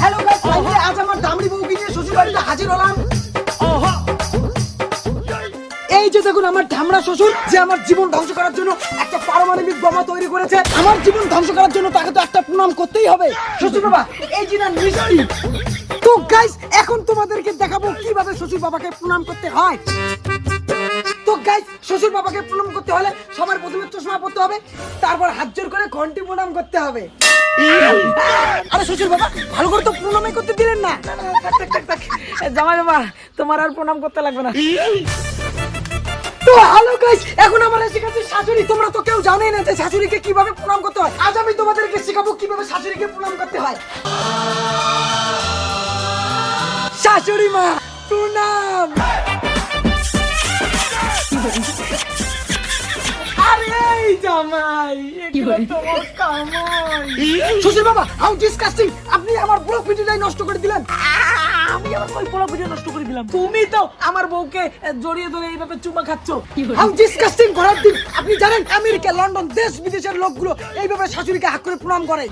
Hello guys finally আজ আমার দামড়ি বউকে নিয়ে শ্বশুর বাড়িতে হাজির হলাম। এই যে দেখুন আমার ধামড়া শ্বশুর যে আমার জীবন ধ্বংস করার জন্য একটা পারমাণবিক বোমা তৈরি করেছে। আমার জীবন ধ্বংস করার জন্য তাকে তো একটা প্রণাম করতেই হবে। শ্বশুর বাবা এই যে না মিষ্টি তো গাইস এখন তোমাদেরকে দেখাবো কীভাবে শ্বশুর বাবাকে প্রণাম করতে হয়। তো গাইস শ্বশুর বাবাকে প্রণাম করতে হলে সবার প্রথমে চশমা পড়তে হবে, তারপর হাত জোর করে ঘন্টি প্রণাম করতে হবে। আরে শ্বশুর বাবা, ভালো করে তো প্রণামই করতে দিলেন না। জামাই বাবা, তোমার আর প্রণাম করতে লাগবে না। তো হ্যালো গাইস এখন আমার শাশুড়ি। তোমরা তো কেউ জানোই না যে শাশুড়িকে কীভাবে প্রণাম করতে হয়। আজ আমি তোমাদেরকে শেখাবো কীভাবে শাশুড়িকে প্রণাম করতে হয়। শাশুড়ি মা, প্রণাম। শ্বশুর বাবা হাউ ডিসকাস্টিং আপনি আমার পুরো ভিডিওটাই নষ্ট করে দিলেন। আমি আমার ওই পুরো ভিডিও নষ্ট করে দিলাম। তুমি তো আমার বউকে জড়িয়ে ধরে এইভাবে চুমা খাচ্ছ। হাউ ডিসকাস্টিং করার দিন! আপনি জানেন আমেরিকা, লন্ডন দেশ বিদেশের লোকগুলো এইভাবে শাশুড়িকে হাত করে প্রণাম করে।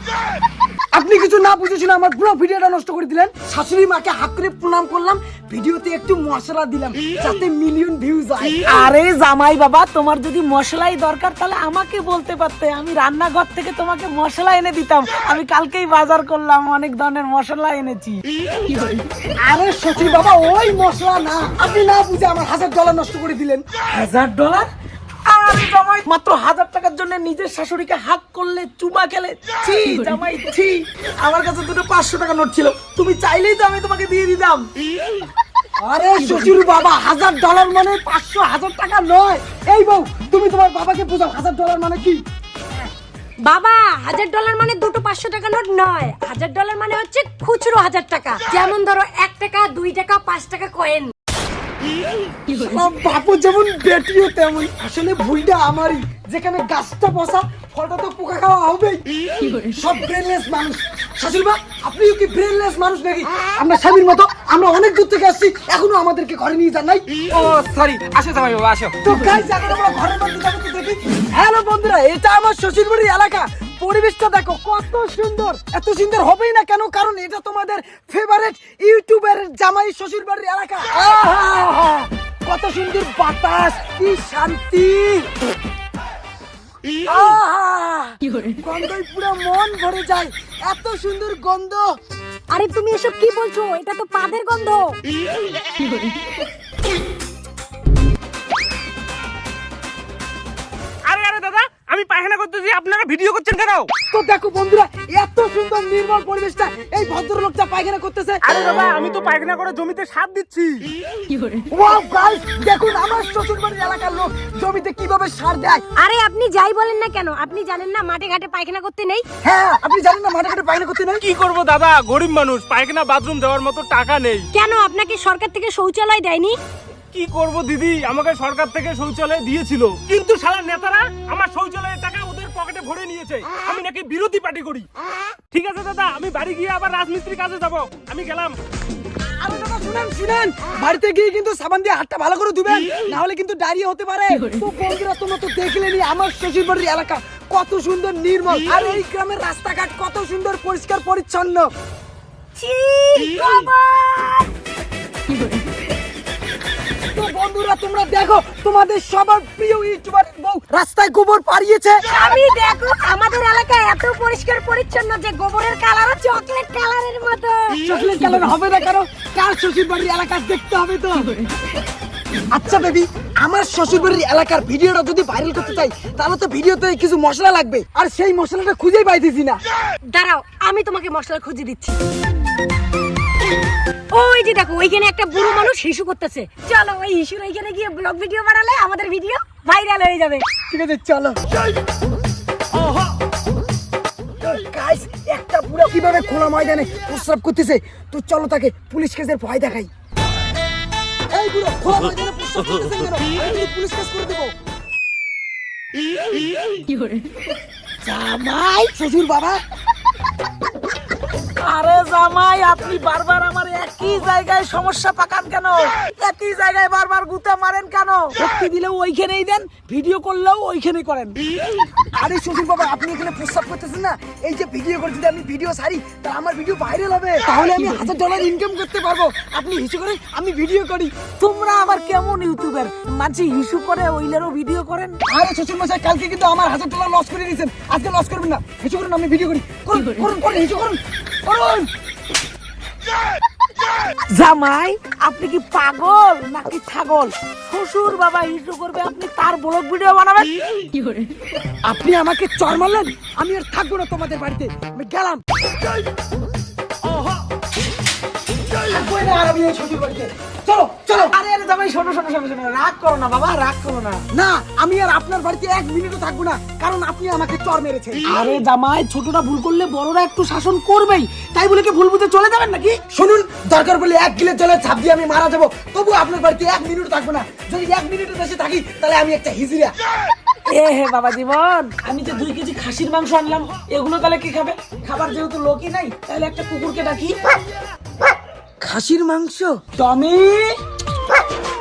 আপনি কিছু না বুঝেছিল আমার পুরো ভিডিওটা নষ্ট করে দিলেন। শাশুড়ি মাকে হাত করে প্রণাম করলাম, ভিডিওতে একটু মশলা দিলাম, যাতে মিলিয়ন ভিউজ হয়। আরে জামাই বাবা, তোমার যদি মশলাই দরকার, তাহলে আমাকে বলতে পারতে। আমি রান্নাঘর থেকে তোমাকে মশলা এনে দিতাম। আমি কালকেই বাজার করলাম, অনেক ধরনের মশলা এনেছি। আরে শ্বশুর বাবা, ওই মশলা না। আপনি না বুঝে আমার হাজার ডলার নষ্ট করে দিলেন। হাজার ডলার জামাই মাত্র হাজার টাকার জন্য নিজের শাশুড়িকে হাক করলে, চুমা খেলে। ছি, জামাই, ছি। আমার কাছে দুটো পাঁচশো টাকা নোট ছিল। তুমি চাইলেই তো আমি তোমাকে দিয়ে দিতাম। আরে শ্বশুর বাবা, হাজার ডলার মানে পাঁচশো, হাজার টাকা নয়। এই বউ, তুমি তোমার বাবাকে বোঝাও, হাজার ডলার মানে কি? বাবা, হাজার ডলার মানে দুটো পাঁচশো টাকা নোট নয়। হাজার ডলার মানে হচ্ছে খুচরো হাজার টাকা। যেমন ধরো এক টাকা, দুই টাকা, পাঁচ টাকা কয়েন বাপু যেমন বেটিও তেমন। আসলে ভুলটা আমারই। যেখানে গাছটা বসা ফলটা তো পোকা খাওয়া হবেই। সব ব্রেনলেস মানুষ। শাশুড়িমা আপনিও কি ব্রেনলেস মানুষ নাকি? আমরা স্বামীর মতো আমরা অনেক দূর থেকে আসছি এখনও আমাদেরকে ঘরে নিয়ে যান নাই। ও সরি আসো জামাই বাবা আসো। তো গাইস এখন আমরা ঘরের মধ্যে যাব তো দেখি? হ্যালো বন্ধুরা এটা আমার শ্বশুর বাড়ির এলাকা। পরিবেশটা দেখো কত সুন্দর। এত সুন্দর হবেই না কেন? কারণ এটা তোমাদের ফেভারিট ইউটিউবের জামাই শ্বশুর বাড়ির এলাকা কত সুন্দর বাতাস কি শান্তি। আহা! গন্ধই পুরো মন ভরে যায় এত সুন্দর গন্ধ। আরে তুমি এসব কি বলছো? এটা তো পাদের গন্ধ। পায়খানা করতেছি আপনারা ভিডিও করছেন কেন? তো দেখো বন্ধুরা এত সুন্দর নির্মল পরিবেশটা এই ভদ্রলোকটা পায়খানা করতেছে। আরে দাদা আমি তো পায়খানা করে জমিতে সার দিচ্ছি। ওয়াও গাইস দেখুন আমার শ্বশুর বাড়ির এলাকার লোক জমিতে কীভাবে সার দেয়। আরে আপনি যাই বলেন না কেন? আপনি জানেন না মাঠে ঘাটে পায়খানা করতে নেই? হ্যাঁ আপনি জানেন না মাঠে ঘাটে পায়খানা করতে নেই? কি করব দাদা? গরিব মানুষ পায়খানা বাথরুম দেওয়ার মতো টাকা নেই। কেন আপনাকে সরকার থেকে শৌচালয় দেয়নি? কি করব দিদি? আমাকে সরকার থেকে শৌচালয় দিয়েছিল। কিন্তু শালা নেতারা আমার শৌচালয়ের টাকা ভরে নিয়েছে। আমি নাকি বিরোধী পার্টি করি। ঠিক আছে দাদা আমি বাড়ি গিয়ে আবার রাজমিস্ত্রির কাজে যাব। আমি গেলাম। আরে দাদা শুনেন শুনেন। বাড়িতে গিয়ে কিন্তু সাবান দিয়ে হাতটা ভালো করে ধুবেন। না হলে কিন্তু ডায়রিয়া হতে পারে। তো বন্ধুরা তোমরা তো দেখলেনি আমার শ্বশুর বাড়ির এলাকা। কত সুন্দর নির্মল। আর এই গ্রামের রাস্তাঘাট কত সুন্দর পরিষ্কার পরিচ্ছন্ন। ছি কবার! বন্ধুরা তোমরা দেখো তোমাদের সবার প্রিয় ইউটিউবার বউ রাস্তায় গোবর পাড়িয়েছে। আমি দেখো আমাদের এলাকা এত পরিষ্কার পরিচ্ছন্ন যে গোবরের কালারও চকলেট কালারের মতো। চকলেট কালার হবে না কারও কার শ্বশুর বাড়ির এলাকা দেখতে হবে তো? আচ্ছা বেবি আমার শ্বশুর বাড়ির এলাকার ভিডিওটা যদি ভাইরাল করতে চাই তাহলে তো ভিডিওতে কিছু মশলা লাগবে। আর সেই মশলাটা খুঁজেই পাইতেছি না। দাঁড়াও আমি তোমাকে মশলা খুঁজে দিচ্ছি। ওই যে দেখো ওইখানে একটা বুড়ো মানুষ হিসু করতেছে। চলো ওই হিসুর ওইখানে গিয়ে ব্লগ ভিডিও বানালে আমাদের ভিডিও ভাইরাল হয়ে যাবে। ঠিক আছে চলো। গাইস একটা বুড়া কীভাবে খোলা ময়দানে প্রস্রাব করতেছে? তো চলো তাকে পুলিশ কেসের ভয় দেখাই। এই বুড়ো খোলা ময়দানে প্রস্রাব করতেছেন কেন? আমি পুলিশ কেস করে দেবো। জামাই শ্বশুর বাবা। আরে জামাই, আপনি বারবার আমার একই জায়গায় সমস্যা পাকান কেন? একই জায়গায় বারবার গুতে মারেন কেন? দিলেও ওইখানেই দেন, ভিডিও করলেও ওইখানেই করেন। আরে শ্বশুর বাবা, আপনি এখানে প্রস্তাব করতেছেন না? এই যে ভিডিও করে যদি আমি ভিডিও সারি তাহলে আমার ভিডিও ভাইরাল হবে। তাহলে আমি হাজার ডলার ইনকাম করতে পারব। আপনি হিসু করে আমি ভিডিও করি। তোমরা আবার কেমন ইউটিউবার? মাঝে ইস্যু করে ওইলেরও ভিডিও করেন। আরে শ্বশুর মশাই, কালকে কিন্তু আমার হাজার ডলার লস করে দিয়েছেন। আজকে লস করবেন না। হিসু করুন, আমি ভিডিও করি। করুন করুন করুন, হিসু করুন। জামাই, আপনি কি পাগল নাকি ছাগল? শ্বশুর বাবা ইস্যু করবে, আপনি তার ব্লগ ভিডিও বানাবেন? আপনি আমাকে চর মারলেন, আমি আর থাকব না তোমাদের বাড়িতে। আমি গেলাম। আর আমি এই শ্বশুর বাড়িতে। চলো চলো। আরে আরে জামাই শোনো শোনো শোনো শোনো রাগ করো না বাবা রাগ করো না। না আমি আর আপনার বাড়িতে এক মিনিটও থাকব না কারণ আপনি আমাকে চর মেরেছেন আরে জামাই ছোটটা ভুল করলে বড়রা একটু শাসন করবেই। তাই বলে কি ভুল বুঝে চলে যাবেন নাকি? শুনুন দরকার বলে এক গিলে জলে ছাপ দিয়ে আমি মারা যাব। তবু আপনার বাড়িতে এক মিনিট থাকব না। যদি এক দেশে থাকি তাহলে আমি একটা হিজড়া এ হে বাবা জীবন আমি যে দুই কেজি খাসির মাংস আনলাম এগুলো তাহলে কি খাবে? খাবার যেহেতু লোকই নাই তাহলে একটা কুকুরকে ডাকি। খাসির মাংস? টমি?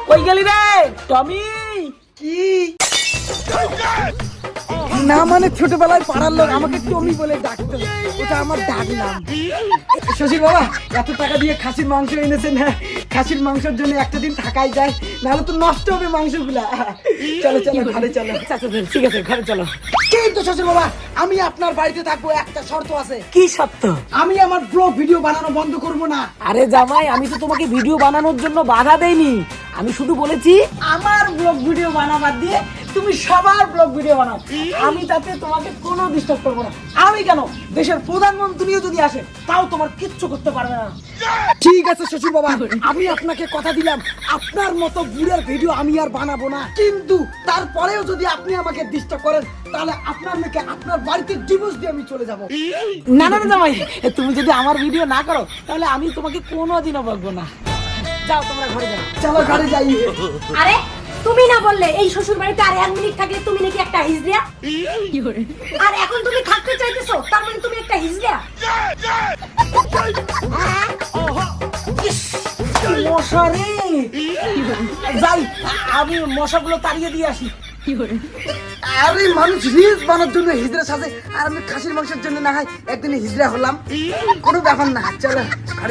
কই গেলি রে? টমি? কি? না মানে ছোটবেলায় পাড়ার লোক আমাকে টমি বলে ডাকতো। ওটা আমার ডাক নাম। শশীর বাবা এত টাকা দিয়ে খাসির মাংস এনেছেন হ্যাঁ? খাসির মাংসের জন্য একটা দিন থাকাই যায় নাহলে তো নষ্ট হবে মাংসগুলা। চলো চলো ঘরে চলো। ঠিক আছে ঘরে চলো। কিন্তু শ্বশুর বাবা? আমি আপনার বাড়িতে থাকব একটা শর্ত আছে। কি সত্য আমি আমার ব্লগ ভিডিও বানানো বন্ধ করব না। আরে জামাই আমি তো তোমাকে ভিডিও বানানোর জন্য বাধা দেইনি। আমি শুধু বলেছি আমার ব্লগ ভিডিও বানাবার দিয়ে তুমি সবার ব্লগ ভিডিও বানাও। আমি তাতে তোমাকে কোনো ডিস্টার্ব করব না। আমি কেন? দেশের প্রধানমন্ত্রীও যদি আসে তাও তোমার কিচ্ছু করতে পারবে না। ঠিক আছে শ্বশুর বাবা আমি আপনাকে কথা দিলাম আপনার মতো বুড়ের ভিডিও আমি আর বানাবো না। কিন্তু তারপরেও যদি আপনি আমাকে ডিস্টার্ব করেন তাহলে আপনার মেয়েকে আপনার বাড়িতে ডিভোর্স দিয়ে আমি চলে যাব। না না না জামাই তুমি যদি আমার ভিডিও না করো তাহলে আমি তোমাকে কোনোদিনও বলব না। যাও তোমরা ঘরে যাও। চলো ঘরে যাই। আরে তুমি না বললে এই শ্বশুর বাড়িতে আর এক মিনিট থাকলে তুমি নাকি একটা হিজড়া আর এখন তুমি থাকতে চাইতেছো তার মানে তুমি একটা হিজড়া যাই, আমি মশাগুলো তাড়িয়ে দিয়ে আসি। আরে, মানুষ বানার জন্য হিজড়া সাজে, আর আমি খাসির মাংসের জন্য না হিজড়া হলাম। কোনো ব্যাপার না চলো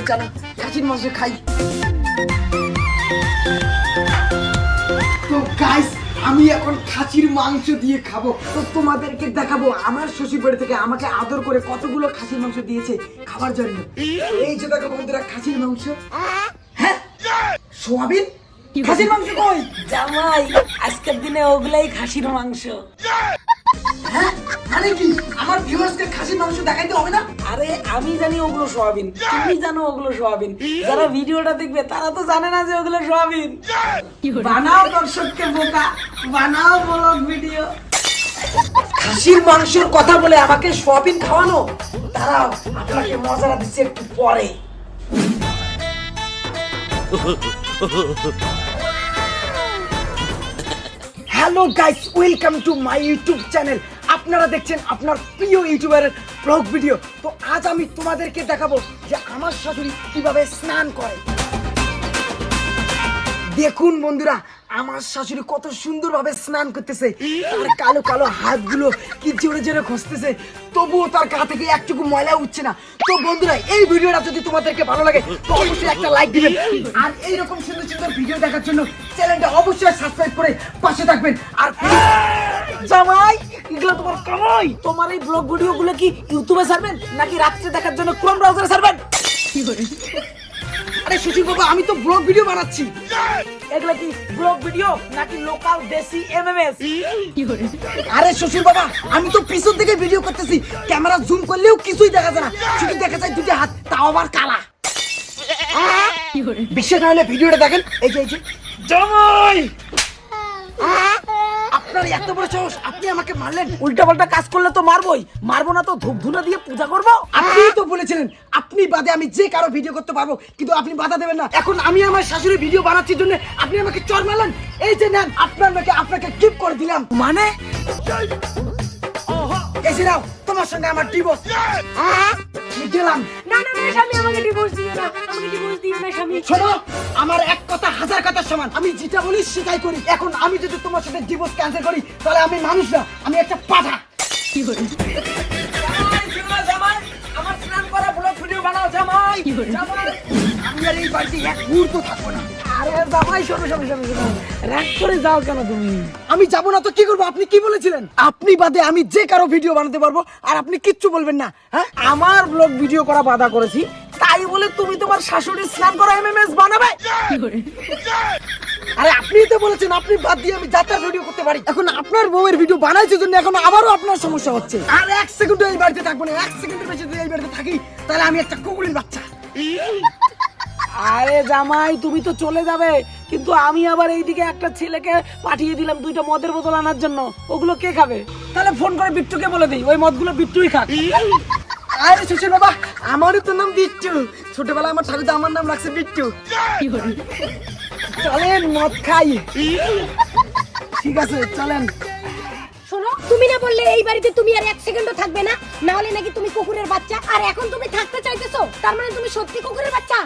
চলো, খাসির মাংস খাই। তো গাইস আমি এখন খাসির মাংস দিয়ে খাব। তো তোমাদেরকে দেখাবো, আমার শ্বশুর বাড়ি থেকে আমাকে আদর করে কতগুলো খাসির মাংস দিয়েছে খাবার জন্য। এই যে দেখো বন্ধুরা, খাসির মাংস। সোয়াবিন? খাসির মাংস কই? জামাই আজকের দিনে ওগুলাই খাসির মাংস। হ্যাঁ মানে কি? আমার ভিউয়ার্সকে খাসির মাংস দেখাইতে হবে না? আরে আমি জানি ওগুলো সোয়াবিন। তুমি জানো ওগুলো সোয়াবিন। যারা ভিডিওটা দেখবে তারা তো জানে না যে ওগুলো সোয়াবিন। বানাও দর্শককে বোকা বানাও ব্লগ ভিডিও খাসির মাংসের কথা বলে আমাকে সোয়াবিন খাওয়ানো? দাঁড়াও আপনাকে মজাটা দিচ্ছি একটু পরে। Hello guys welcome to my YouTube channel আপনারা দেখছেন আপনার প্রিয় ইউটিউবারের ব্লগ ভিডিও তো আজ আমি তোমাদেরকে দেখাবো যে আমার শাশুড়ি কীভাবে স্নান করে। দেখুন বন্ধুরা আমার শাশুড়ি কত সুন্দরভাবে স্নান করতেছে। তার কালো কালো হাতগুলো কি জোরে জোরে ঘষতেছে। তবুও তার গা থেকে একটুকু ময়লা উঠছে না। তো বন্ধুরা, এই ভিডিওটা যদি তোমাদেরকে ভালো লাগে, তো অবশ্যই একটা লাইক দিবেন। আর এইরকম সুন্দর সুন্দর ভিডিও দেখার জন্য চ্যানেলটা অবশ্যই সাবস্ক্রাইব করে পাশে থাকবেন। আর জামাই, এগুলো তোমার কামাই। তোমার এই ব্লগ ভিডিও গুলো কি ইউটিউবে ছাড়বেন, নাকি রাত্রে দেখার জন্য ক্রোম ব্রাউজারে ছাড়বেন? আরে সুশীল বাবা আমি তো ব্লগ ভিডিও বানাচ্ছি। এগুলো কি ব্লগ ভিডিও নাকি লোকাল দেশি এমএমএস আরে শ্বশুর বাবা আমি তো পিছন থেকে ভিডিও করতেছি। ক্যামেরা জুম করলেও কিছুই দেখা যায় না। শুধু দেখা যায় দুটো হাত তাও আবার কালা। বিশ্বাস না হলে ভিডিওটা দেখেন। এই যে এই যে। জামাই আপনার এত বড় সাহস আপনি আমাকে মারলেন। উল্টা পাল্টা কাজ করলে তো মারবই। মারবো না তো ধূপ ধুনা দিয়ে পূজা করব। আপনি তো বলেছিলেন আপনি বাদে আমি যে কারও ভিডিও করতে পারব কিন্তু আপনি বাধা দেবেন না। এখন আমি আমার শাশুড়ি ভিডিও বানাচ্ছি জন্য আপনি আমাকে চর মারলেন। এই যে নেন আপনার মেয়েকে আপনাকে গিফট করে দিলাম। মানে? এই যে নাও তোমার সঙ্গে আমার ডিভোর্স গেলাম। না না না স্বামী আমাকে ডিভোর্স দিও না। আমাকে ডিভোর্স দিও না স্বামী। শোনো আমার এক কথা হাজার কথা সমান। আমি যেটা বলি সেটাই করি। এখন আমি যদি তোমার সাথে ডিভোর্স ক্যান্সেল করি তাহলে আমি মানুষ না আমি একটা পাঠা আমার স্নান করা ব্লগ ভিডিও বানাও জামাই। জামাই। আমি আর এই বাড়িতে এক মুহূর্ত থাকব না। আমি যাব না তো, কি করব? আপনি কি বলেছিলেন? আপনি বাদে আমি যে কারও ভিডিও বানাতে পারব, আর আপনি কিচ্ছু বলবেন না হ্যাঁ? আমার ব্লগ ভিডিও করা বাধা করেছি, তাই বলে তুমি তোমার শাশুড়ি স্নান করা এমএমএস বানাবে? আরে আপনি তো বলেছেন, আপনি বাদ দিয়ে আমি যাত্রার ভিডিও করতে পারি। এখন আপনার বউয়ের ভিডিও বানাইছে জন্য এখন আবারও আপনার সমস্যা হচ্ছে। আর এক সেকেন্ড এই বাড়িতে থাকব না, এক সেকেন্ডের বেশি যদি এই বাড়িতে থাকি, তাহলে আমি একটা কুকুরের বাচ্চা। আরে জামাই, তুমি তো চলে যাবে। কিন্তু আমি আবার এইদিকে একটা ছেলেকে পাঠিয়ে দিলাম দুইটা মদের বোতল আনার জন্য। ওগুলো কে খাবে? তাহলে ফোন করে বিট্টুকে বলে দিই, ওই মদগুলো বিট্টুই খাক। আরে শ্বশুর বাবা আমারও তো নাম বিট্টু। ছোটবেলায় আমার ঠাকুর আমার নাম রাখছে বিট্টু। চলেন, মদ খাই। ঠিক আছে, চলেন। তুমি না বললে এই বাড়িতে তুমি আর এক সেকেন্ডও থাকবে না? না হলে নাকি তুমি কুকুরের বাচ্চা। আর এখন তুমি থাকতে চাইতেছো? তার মানে তুমি সত্যি কুকুরের বাচ্চা?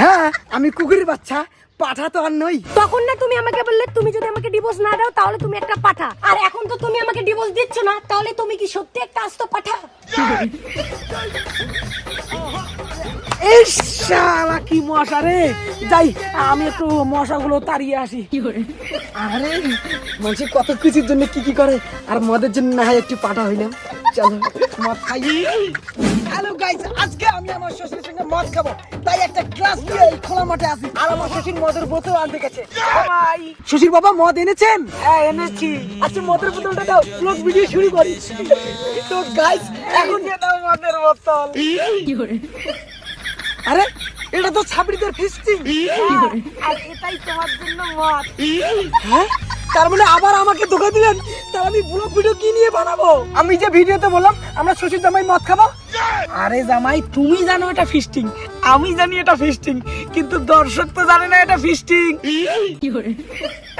হ্যাঁ আমি কুকুরের বাচ্চা পাঠা তো আর নই। তখন না তুমি আমাকে বললে তুমি যদি আমাকে ডিভোর্স না দাও তাহলে তুমি একটা পাঠা। আর এখন তো তুমি আমাকে ডিভোর্স দিচ্ছ না তাহলে তুমি কি সত্যি একটা আস্ত পাঠা? এই শালা কি মশা রে। যাই আমি একটু মশাগুলো তাড়িয়ে আসি। আরে মানুষ কত কিছুর জন্য কি কি করে? আর মদের জন্য না হয় একটু পাঠা হইলাম। চলো মদ খাই। হ্যালো গাইস আজকে আমি আমার শ্বশুরের সঙ্গে মদ খাব। তাই একটা গ্লাস নিয়ে এই খোলা মাঠে আসি আর আমার শ্বশুর মদের বোতল আনতে গেছে। ভাই শ্বশুর বাবা মদ এনেছেন? হ্যাঁ এনেছি। আচ্ছা মদের বোতলটা দাও। ব্লগ ভিডিও শুরু করি। তো গাইস এখন নাও মদের বোতল। আরে এটা তো ছাবড়িদের ফিস্টিং। আর এটাই তোমার জন্য মদ। হ্যাঁ? তার মানে আবার আমাকে ধোকা দিলেন? তার আমি ব্লগ ভিডিও কি নিয়ে বানাবো? আমি যে ভিডিওতে বললাম আমরা শ্বশুর জামাই মদ খাব? আরে জামাই তুমি জানো এটা ফিস্টিং। আমি জানি এটা ফিস্টিং কিন্তু দর্শক তো জানে না এটা ফিস্টিং।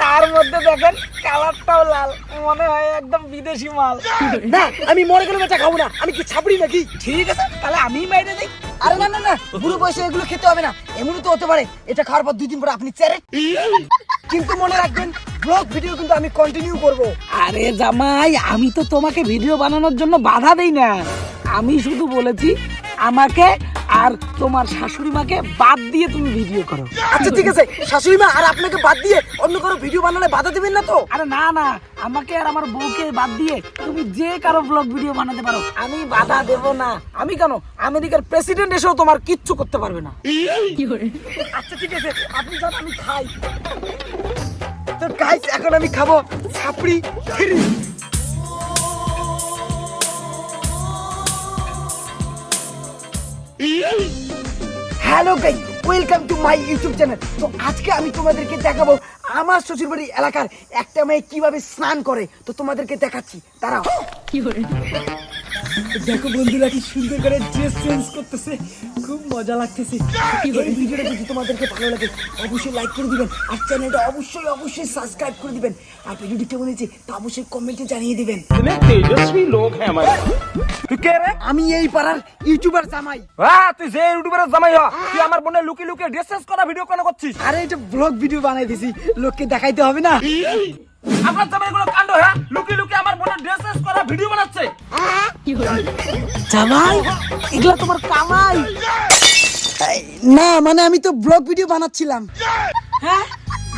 তার মধ্যে দেখেন কালারটাও লাল। মনে হয় একদম বিদেশি মাল। না আমি মরে গেলে বেটা খাব না। আমি কি ছাবড়ি নাকি? ঠিক আছে তাহলে আমি বাইরে যাই আরে না না না, বুড়ো বয়সে এগুলো খেতে হবে না। এমনি তো হতে পারে, এটা খাওয়ার পর দুই দিন পরে আপনি চেরে কিন্তু মনে রাখবেন ব্লগ ভিডিও কিন্তু আমি কন্টিনিউ করব। আরে জামাই, আমি তো তোমাকে ভিডিও বানানোর জন্য বাধা দেই না। আমি শুধু বলেছি, আমাকে আর তোমার শাশুড়ি মাকে বাদ দিয়ে তুমি ভিডিও করো। আচ্ছা ঠিক আছে। শাশুড়ি মা আর আপনাকে বাদ দিয়ে অন্য কারও ভিডিও বানালে বাধা দেবেন না তো? আরে না না। আমাকে আর আমার বউকে বাদ দিয়ে তুমি যে কারও ব্লগ ভিডিও বানাতে পারো আমি বাধা দেব না। আমি কেন? আমেরিকার প্রেসিডেন্ট এসেও তোমার কিচ্ছু করতে পারবে না। আচ্ছা ঠিক আছে। আপনি যান আমি খাই। তো গাইস এখন আমি খাব ছাপড়ি hello guy welcome to my YouTube channel তো আজকে আমি তোমাদেরকে দেখাবো আমার শ্বশুরবাড়ি এলাকার একটা মেয়ে কীভাবে স্নান করে। তো তোমাদেরকে দেখাচ্ছি। তারাও দেখো বন্ধুরা কি সুন্দর করে ড্রেস চেঞ্জ করতেছে খুব মজা লাগতেছে। এই ভিডিওটা যদি তোমাদেরকে ভালো লাগে অবশ্যই লাইক করে দিবেন আর চ্যানেলটা অবশ্যই অবশ্যই সাবস্ক্রাইব করে দিবেন। আর ভিডিওটি কেমন হয়েছে তা অবশ্যই কমেন্টে জানিয়ে দিবেন। তেজস্বী লোক হ্যাঁ আমার কে রে? আমি এই পাড়ার ইউটিউবার জামাই। হ্যাঁ তুই যে ইউটিউবার জামাই হ। তুই আমার বনে লুকি লুকিয়ে ড্রেস চেঞ্জ করা ভিডিও কেন করছিস? আরে এটা ব্লগ ভিডিও বানাই দিছি লোককে দেখাইতে হবে না। আমার জামাই গুলো কাণ্ড হ্যাঁ? লুকি লুকি আমার বোনের ড্রেস চেঞ্জ করা ভিডিও বানাচ্ছে। জামাই এগুলা তোমার কামাই। না মানে আমি তো ব্লগ ভিডিও বানাচ্ছিলাম। হ্যাঁ?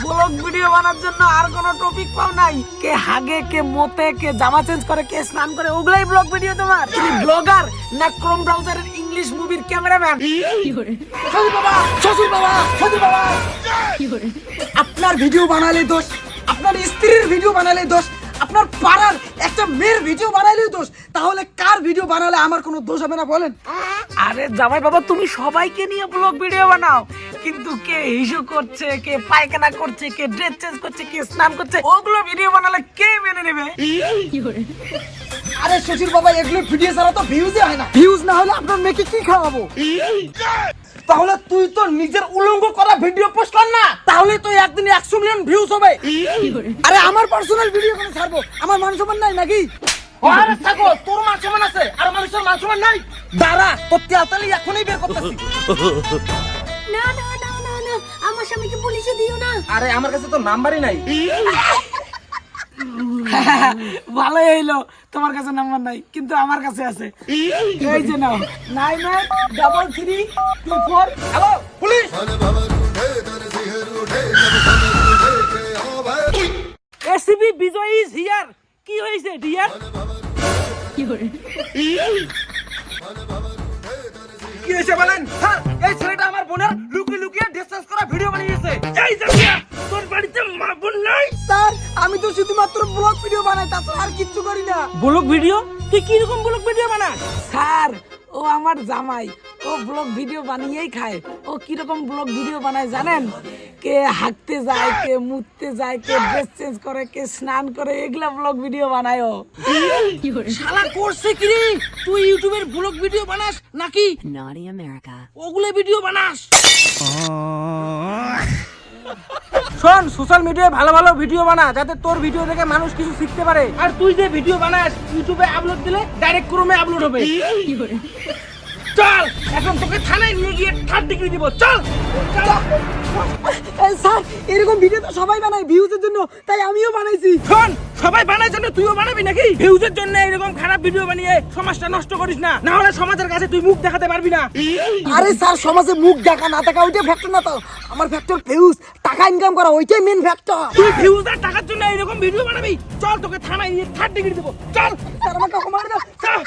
ব্লগ ভিডিও বানার জন্য আর কোনো টপিক পাও নাই। কে হাগে কে মতে কে জামা চেঞ্জ করে কে স্নান করে ওগুলাই ব্লগ ভিডিও তোমার। তুমি ব্লগার না ক্রোম ব্রাউজারের ইংলিশ মুভির ক্যামেরাম্যান শ্বশুর বাবা শ্বশুর বাবা শ্বশুর বাবা। আপনার ভিডিও বানালে দোষ। আপনার স্ত্রীর ভিডিও বানালে দোষ আপনার পাড়ার একটা মেয়ের ভিডিও বানালে দোষ। তাহলে কার ভিডিও বানালে আমার কোনো দোষ হবে না বলেন? আরে জামাই বাবা তুমি সবাইকে নিয়ে ব্লগ ভিডিও বানাও। কিন্তু কে হিসু করছে কে পায়খানা করছে কে ড্রেস চেঞ্জ করছে কে স্নান করছে ওগুলো ভিডিও বানালে কে মেনে নেবে? আরে শ্বশুর বাবা এগুলো ভিডিও ছাড়া তো ভিউজই হয় না। ভিউজ না হলে আপনার মেয়েকে কি খাওয়াবো? তাহলে তুই তো নিজের উলঙ্গ করা ভিডিও পোস্ট কর না? তাহলে তো একদিন একশো মিলিয়ন ভিউজ হবে। আরে আমার পার্সোনাল ভিডিও কেন ছাড়বো? আমার মান সম্মান নাই নাকি? আরে ছাগল তোর মান সমান আছে আর মানুষের মান সমান নাই? দাঁড়া তোর তেলতালি এখনই বের করতেছি। না না না না না আমার স্বামীকে পুলিশে দিও না। আরে আমার কাছে তো নাম্বারই নাই। ভালোই হইল তোমার কাছে নাম্বার নাই কিন্তু আমার কাছে আছে। এই যে নাও nine nine double three two four hello police ACB Vijay is here কি হয়েছে ডিয়ার কি হয়েছে বলেন? স্যার এই ছেলেটা আমার বোনের লুকিয়ে লুকিয়ে ডিসটেন্স করা ভিডিও বানিয়েছে এই জামিয়া তোর বাড়িতে মা বোন নাই? স্যার আমি তো শুধুমাত্র ব্লগ ভিডিও বানাই তাছাড়া আর কিচ্ছু করি না। ব্লগ ভিডিও তুই কি রকম ব্লগ ভিডিও বানাস? স্যার ও আমার জামাই। ও ব্লগ ভিডিও বানিয়েই খায়। ও কীরকম ব্লগ ভিডিও বানায় জানেন? কে হাঁটতে যায় কে মুততে যায় কে ড্রেস চেঞ্জ করে কে স্নান করে এগুলা ব্লগ ভিডিও বানায় ও। শালা করছে কি রে? তুই ইউটিউবের ব্লগ ভিডিও বানাস নাকি? Naughty America. ওগুলো ভিডিও বানাস। শোন সোশ্যাল মিডিয়ায় ভালো ভালো ভিডিও বানা যাতে তোর ভিডিও দেখে মানুষ কিছু শিখতে পারে। আর তুই যে ভিডিও বানাস ইউটিউবে আপলোড দিলে ডাইরেক্ট ক্রোমে আপলোড হবে। চল। এখন তোকে থানায় নিয়ে গিয়ে থার্ড ডিগ্রি দিব চল! স্যার এরকম ভিডিও তো সবাই বানায় ভিউজের জন্য তাই আমিও বানাইছি। শোন সবাই বানায় জন্য তুইও বানাবি নাকি? ভিউজের জন্য এরকম খারাপ ভিডিও বানিয়ে সমাজটা নষ্ট করিস না না হলে সমাজের কাছে তুই মুখ দেখাতে পারবি না। আরে স্যার সমাজে মুখ দেখা না থাকা ওইটাই ফ্যাক্টর না তো। আমার ফ্যাক্টর ভিউজ টাকা ইনকাম করা ওইটাই মেন ফ্যাক্টর তুই ভিউজ আর টাকার জন্য এরকম ভিডিও বানাবি? চল তোকে থানায় নিয়ে থার্ড ডিগ্রি দেবো চল! স্যার আমাকে চল!